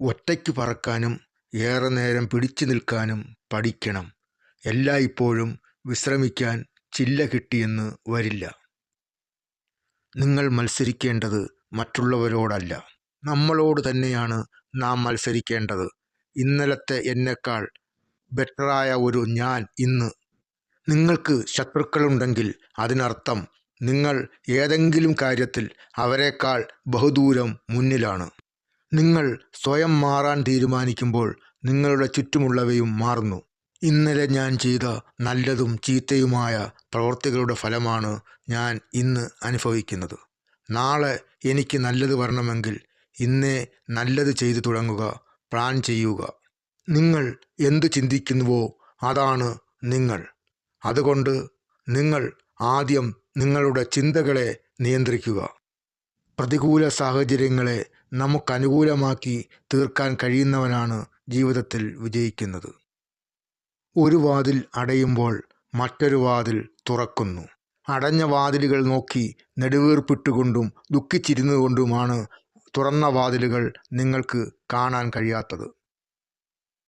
ഒറ്റയ്ക്ക് പറക്കാനും ഏറെ നേരം പിടിച്ചു നിൽക്കാനും പഠിക്കണം. എല്ലായ്പ്പോഴും വിശ്രമിക്കാൻ ചില്ല കിട്ടിയെന്ന് വരില്ല. നിങ്ങൾ മത്സരിക്കേണ്ടത് മറ്റുള്ളവരോടല്ല. നമ്മളോട് തന്നെയാണ് നാം മത്സരിക്കേണ്ടത്. ഇന്നലത്തെ എന്നെക്കാൾ ബെറ്ററായ ഒരു ഞാൻ ഇന്ന്. നിങ്ങൾക്ക് ശത്രുക്കളുണ്ടെങ്കിൽ അതിനർത്ഥം നിങ്ങൾ ഏതെങ്കിലും കാര്യത്തിൽ അവരെക്കാൾ ബഹുദൂരം മുന്നിലാണ്. നിങ്ങൾ സ്വയം മാറാൻ തീരുമാനിക്കുമ്പോൾ നിങ്ങളുടെ ചുറ്റുമുള്ളവയും മാറുന്നു. ഇന്നലെ ഞാൻ ചെയ്ത നല്ലതും ചീത്തയുമായ പ്രവൃത്തികളുടെ ഫലമാണ് ഞാൻ ഇന്ന് അനുഭവിക്കുന്നത്. നാളെ എനിക്ക് നല്ലത് വരണമെങ്കിൽ ഇന്നേ നല്ലത് ചെയ്തു തുടങ്ങുക പ്ലാൻ ചെയ്യുക. നിങ്ങൾ എന്തു ചിന്തിക്കുന്നുവോ അതാണ് നിങ്ങൾ. അതുകൊണ്ട് നിങ്ങൾ ആദ്യം നിങ്ങളുടെ ചിന്തകളെ നിയന്ത്രിക്കുക. പ്രതികൂല സാഹചര്യങ്ങളെ നമുക്കനുകൂലമാക്കി തീർക്കാൻ കഴിയുന്നവനാണ് ജീവിതത്തിൽ വിജയിക്കുന്നത്. ഒരു വാതിൽ അടയുമ്പോൾ മറ്റൊരു വാതിൽ തുറക്കുന്നു. അടഞ്ഞ വാതിലുകൾ നോക്കി നെടുവീർപ്പിട്ടുകൊണ്ടും ദുഃഖിച്ചിരുന്നുകൊണ്ടുമാണ് തുറന്ന വാതിലുകൾ നിങ്ങൾക്ക് കാണാൻ കഴിയാത്തത്.